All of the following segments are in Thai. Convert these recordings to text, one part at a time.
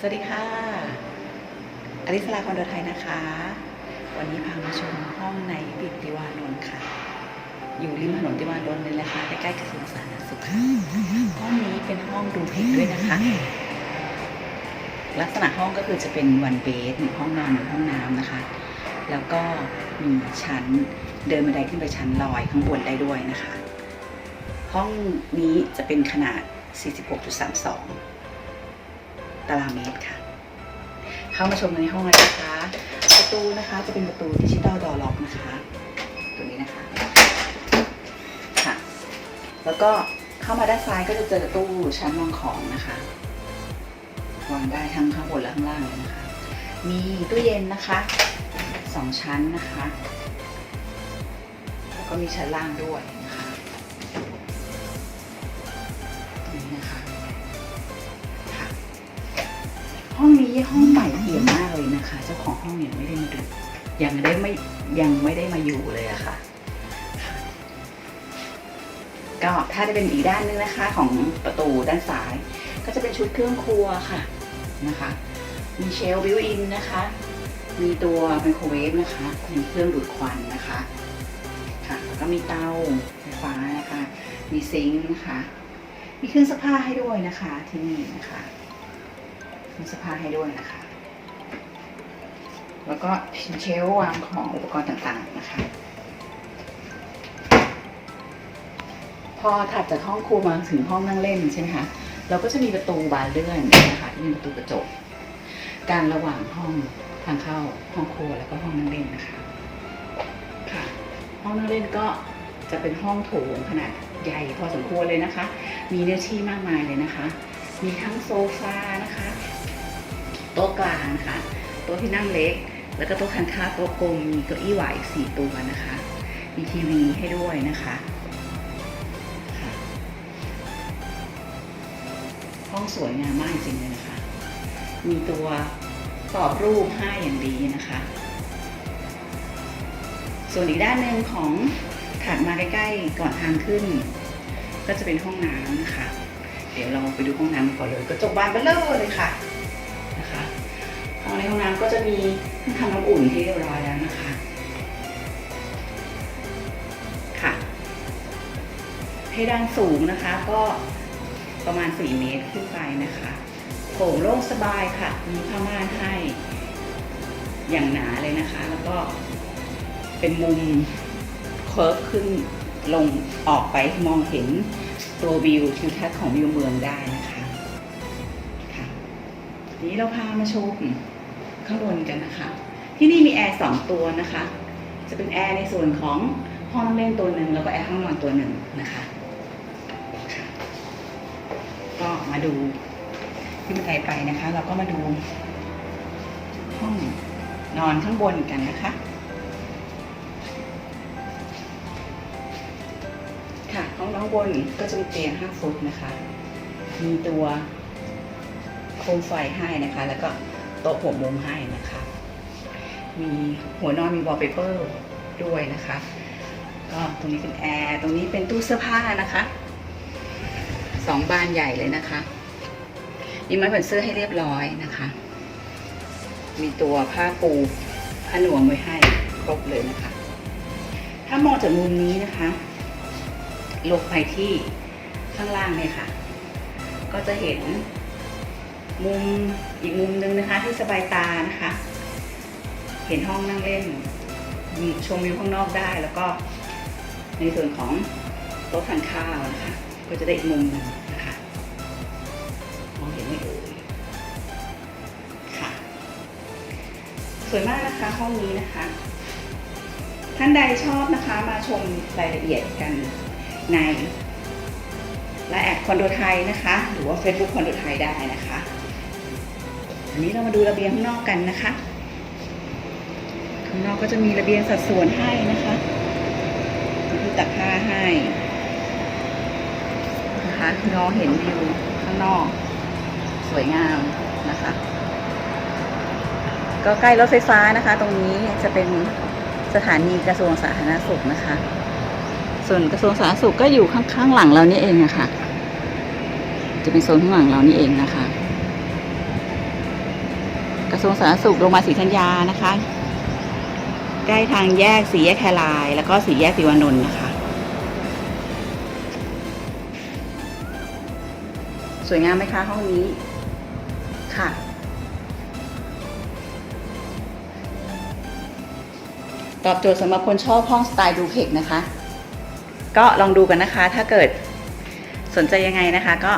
สวัสดีค่ะ อริสลาคอนโดไทยนะคะ วันนี้พามาชมห้องในปิติวานนท์ค่ะ อยู่ริมถนนติวานนท์เลยนะคะใกล้ๆกระทรวงสาธารณสุขค่ะห้องนี้เป็นห้องดูเพลงด้วยนะคะ ลักษณะห้องก็คือจะเป็นวันเบสหนึ่งห้องนอนหนึ่งห้องน้ำนะคะ แล้วก็มีชั้นเดินบันไดขึ้นไปชั้นลอยข้างบนได้ด้วยนะคะ ห้องนี้จะเป็นขนาด 46.32 ตารางเมตรค่ะ เข้ามาชมในห้องเลยนะคะ ประตูนะคะจะเป็นประตูดิจิตอลดอล็อกนะคะ ตัวนี้นะคะค่ะ แล้วก็เข้ามาด้านซ้ายก็จะเจอตู้ชั้นวางของนะคะวางได้ทั้งข้างบนและข้างล่างเลยนะคะ มีตู้เย็นนะคะสองชั้นนะคะ แล้วก็มีชั้นล่างด้วย ห้องนี้ห้องใหม่เอี่ยมมากเลยนะคะ เจ้าของห้องยังไม่ได้มาดูยังได้ไม่ยังไม่ได้มาอยู่เลยอะค่ะ ก็ถ้าจะเป็นอีกด้านนึงนะคะ ของประตูด้านซ้าย ก็จะเป็นชุดเครื่องครัวค่ะนะคะ มีเชลบิวอินนะคะ มีตัวไมโครเวฟนะคะมีเครื่องดูดควันนะคะค่ะแล้วก็มีเตาไฟฟ้านะคะ มีซิงค์นะคะ มีเครื่องซักผ้าให้ด้วยนะคะที่นี่นะคะ เครื่อผ้าให้ด้วยนะคะ แล้วก็เชลวางของอุปกรณ์ต่างๆนะคะ พอถัดจากห้องครัวมาถึงห้องนั่งเล่นใช่ไหมคะเราก็จะมีประตูบานเลื่อนนะคะที่เป็นประตูกระจกการระหว่างห้องทางเข้าห้องครัวแล้วก็ห้องนั่งเล่นนะคะค่ะ ห้องนั่งเล่นก็จะเป็นห้องโถงขนาดใหญ่พอสมควรเลยนะคะ มีเนื้อที่มากมายเลยนะคะ มีทั้งโซฟานะคะ โต๊ะกลางนะคะโต๊ะที่นั่งเล็ก แล้วก็โต๊ะทานข้าวโต๊ะกลมมีเก้าอี้หวายอีกสี่ตัวนะคะมีทีวีให้ด้วยนะคะห้องสวยงามมากจริงเลยนะคะ มีตัวกรอบรูปให้อย่างดีนะคะ ส่วนอีกด้านหนึ่งของถัดมาใกล้ๆก่อนทางขึ้น ก็จะเป็นห้องน้ำนะคะ เดี๋ยวเราไปดูห้องน้ำก่อนเลยกระจกบานเบลเลอร์เลยค่ะนะคะ ในห้องน้ำก็จะมีเครื่องทำน้ำอุ่นที่เรียบร้อยแล้วนะคะ ค่ะเพดานสูงนะคะก็ประมาณ 4 เมตรขึ้นไปนะคะโถงโล่งสบายค่ะ มีผ้าม่านให้อย่างหนาเลยนะคะ แล้วก็เป็นมุมเคิร์ฟขึ้นลงออกไปมองเห็นตัววิวทิวทัศน์ของวิวเมืองได้นะคะค่ะนี้เราพามาชม ข้างบนกันนะคะ ที่นี่มีแอร์สองตัวนะคะ จะเป็นแอร์ในส่วนของห้องเล่นตัวหนึ่งแล้วก็แอร์ห้องนอนตัวหนึ่งนะคะ ก็มาดูที่บันไดไปนะคะ เราก็มาดู ห้องนอนข้างบนกันนะคะค่ะห้องนอนบนก็จะมีเตียง5ฟุตนะคะ มีตัวโคมไฟให้นะคะ แล้วก็ โต๊ะหัวมุมให้นะคะ มีหัวนอนมีวอลเปเปอร์ด้วยนะคะ ก็ตรงนี้เป็นแอร์ ตรงนี้เป็นตู้เสื้อผ้านะคะสองบานใหญ่เลยนะคะมีไม้แขวนเสื้อให้เรียบร้อยนะคะ มีตัวผ้าปูผ้าหนวมไว้ให้ครบเลยนะคะ ถ้ามองจากมุมนี้นะคะ ลงไปที่ข้างล่างเนี่ยค่ะ ก็จะเห็น มุมอีกมุมหนึงนะคะที่สบายตานะคะ เห็นห้องนั่งเล่นชมวิวข้างนอกได้ แล้วก็ในส่วนของโต๊ะทานข้าวนะคะ ก็จะได้อีกมุมหนึงนะคะมองเห็นไหมเอ่ยค่ะ สวยมากนะคะห้องนี้นะคะ ท่านใดชอบนะคะมาชมรายละเอียดกันในและแอดคอนโดไทยนะคะ หรือว่า Facebook คอนโดไทยได้นะคะ อันนี้เรามาดูระเบียงข้างนอกกันนะคะ ข้างนอกก็จะมีระเบียงสัดส่วนให้นะคะมีที่ตักผ้าให้นะคะมองเห็นวิวข้างนอก สวยงามนะคะ ก็ใกล้รถไฟฟ้านะคะ ตรงนี้จะเป็นสถานีกระทรวงสาธารณสุขนะคะ ส่วนกระทรวงสาธารณสุขก็อยู่ข้างๆหลังเรานี่เองนะคะจะเป็นโซนข้างหลังเรานี่เองนะคะ ระทรวงสาธารณสุขโรงพยาบาลศรีธัญญานะคะ ใกล้ทางแยกสีแยกแคราย แล้วก็สีแยกติวานนท์นะคะ สวยงามไหมคะห้องนี้ค่ะ ตอบโจทย์สำหรับคนชอบห้องสไตล์ดูเพกนะคะ ก็ลองดูกันนะคะถ้าเกิดสนใจยังไงนะคะก็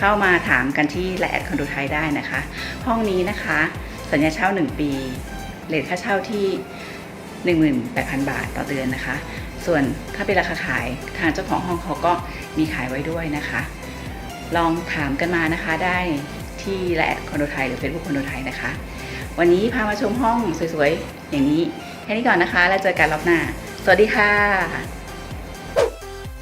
เข้ามาถามกันที่ไลน์แอดคอนโดไทยได้นะคะ ห้องนี้นะคะ สัญญาเช่า 1 ปีเลทค่าเช่าที่ 18,000 บาทต่อเดือนนะคะ ส่วนถ้าเป็นราคาขายทางเจ้าของห้องเขาก็มีขายไว้ด้วยนะคะ ลองถามกันมานะคะได้ที่ไลน์แอดคอนโดไทยหรือ Facebook คอนโดไทยนะคะ วันนี้พามาชมห้องสวยๆ อย่างนี้ แค่นี้ก่อนนะคะ แล้วเจอกันรอบหน้า สวัสดีค่ะ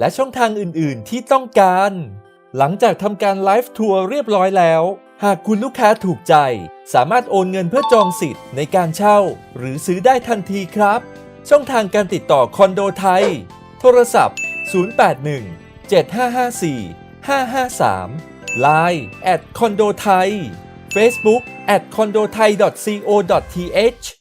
และช่องทางอื่นๆ ที่ต้องการ หลังจากทำการไลฟ์ทัวร์เรียบร้อยแล้ว หากคุณลูกค้าถูกใจ สามารถโอนเงินเพื่อจองสิทธิ์ในการเช่า หรือซื้อได้ทันทีครับ ช่องทางการติดต่อคอนโดไทย โทรศัพท์ 081 7554 553 Line at คอนโดไทย Facebook at condothai.co.th